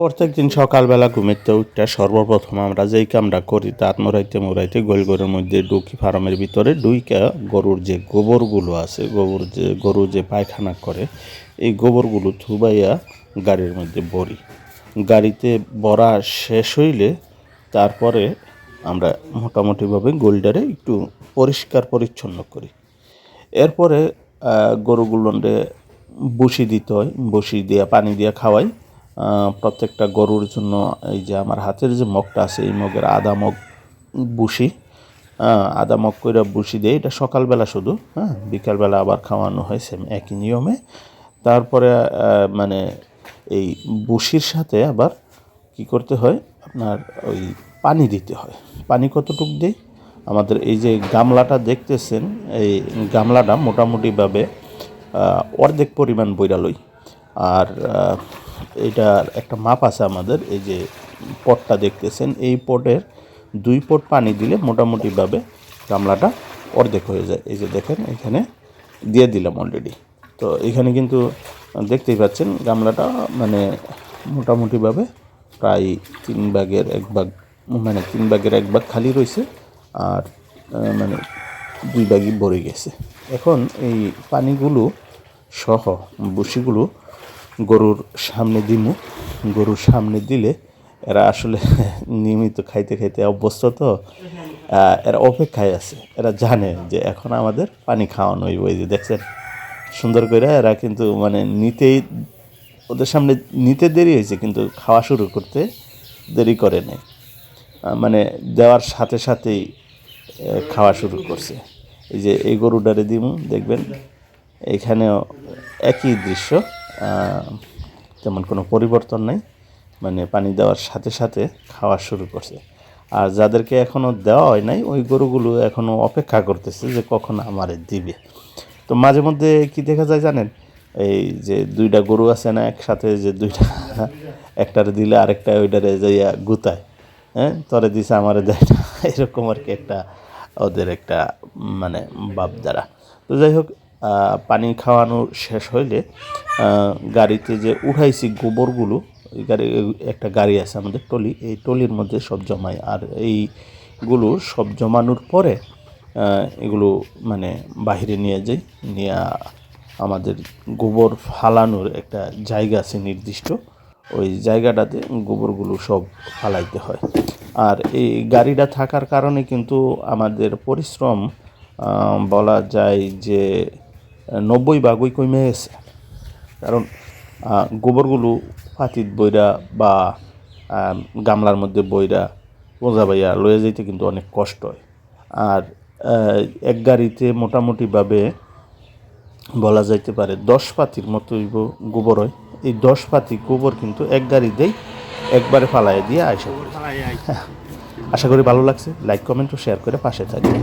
প্রত্যেক দিন সকালবেলা ঘুমিতে উঠতে সর্বপ্রথম আমরা যেই কামটা করি তা মোরাইতে মোরাইতে গোলগরের মধ্যে ডুকি ফার্মের ভিতরে ডুইকা গরুর যে গোবরগুলো আছে গোবর যে গরু যে পায়খানা করে এই গোবরগুলো থুবাইয়া গাড়ির মধ্যে ভরি। গাড়িতে ভরা শেষ হইলে তারপরে আমরা মোটামুটিভাবে গোলডারে একটু পরিষ্কার পরিচ্ছন্ন করি। এরপরে আহ, গরুগুলোরে বসি দিতে হয় বসি দিয়া পানি দিয়া খাওয়াই। প্রত্যেকটা গরুর জন্য এই যে আমার হাতের যে মগটা আছে, এই মগের আদা মগ বুসি আধা মগ করে বুসি দিয়ে এটা সকালবেলা শুধু হ্যাঁ বিকালবেলা আবার খাওয়ানো হয় সেম একই নিয়মে। তারপরে মানে এই বুসির সাথে আবার কি করতে হয়? আপনার ওই পানি দিতে হয়। পানি কতটুক দিই? আমাদের এই যে গামলাটা দেখতেছেন, এই গামলাটা মোটামুটিভাবে অর্ধেক পরিমাণ বইরা লই। আর এটার একটা মাপ আছে আমাদের, এই যে পটটা দেখতেছেন, এই পটের দুই পট পানি দিলে মোটামুটিভাবে গামলাটা অর্ধেক হয়ে যায়। এই যে দেখেন, এখানে দিয়ে দিলাম অলরেডি তো এখানে কিন্তু দেখতেই পাচ্ছেন, গামলাটা মানে মোটামুটিভাবে প্রায় তিন ভাগের এক ভাগ মানে তিন ভাগের এক ভাগ খালি রয়েছে আর মানে দুই ভাগই ভরে গেছে। এখন এই পানিগুলো সহ বসিগুলো গরুর সামনে দিমু। গরুর সামনে দিলে এরা আসলে নিয়মিত খাইতে খাইতে অভ্যস্ত তো। এরা অপেক্ষায় আছে। এরা জানে যে এখন আমাদের পানি খাওয়ানো হইব। এই যে দেখছেন, সুন্দর করে এরা কিন্তু মানে নিতেই, ওদের সামনে নিতে দেরি হয়েছে, কিন্তু খাওয়া শুরু করতে দেরি করে নেই। মানে দেওয়ার সাথে সাথেই খাওয়া শুরু করছে। এই যে এই গরুটারে দিমু, দেখবেন, এখানেও একই দৃশ্য। তেমন কোনো পরিবর্তন নাই। মানে পানি দেওয়ার সাথে সাথে খাওয়া শুরু করছে। আর যাদেরকে এখনও দেওয়া হয় নাই, ওই গরুগুলো এখনও অপেক্ষা করতেছে যে কখন আমারে দিবে। তো মাঝে মধ্যে কি দেখা যায় জানেন? এই যে দুইটা গরু আছে না, একসাথে যে দুইটা, একটারে দিলে আরেকটা ওইটারে যাইয়া গুতায় হ্যাঁ? তরে দিছে, আমারে দেয় না। এরকম আর কি একটা ওদের একটা মানে দ্বারা তো যাই হোক পানি খাওয়ানো শেষ হইলে গাড়িতে যে উঠাইছি গোবরগুলো, এই গাড়ি একটা গাড়ি আছে আমাদের টলি এই টলির মধ্যে সব জমাই আর এইগুলো সব জমানোর পরে এগুলো মানে বাইরে নিয়ে যাই, নিয়ে আমাদের গোবর ফালানোর একটা জায়গা আছে নির্দিষ্ট। ওই জায়গাটাতে গোবরগুলো সব ফালাইতে হয়। আর এই গাড়িটা থাকার কারণে কিন্তু আমাদের পরিশ্রম বলা যায় যে নব্বই ভাগই কমে গেছে। কারণ গোবরগুলো পাতিত বইরা বা গামলার মধ্যে বইরা বোঝা বাইয়া লয়ে যেতে কিন্তু অনেক কষ্ট হয়। আর এক গাড়িতে মোটামুটিভাবে বলা যাইতে পারে দশ পাতির মতো হইব গোবর হয়। এই দশ পাতি গোবর কিন্তু এক গাড়িতেই একবারে ফালাই দিয়ে আশা করি আশা করি ভালো লাগছে। লাইক কমেন্ট ও শেয়ার করে পাশে থাকবে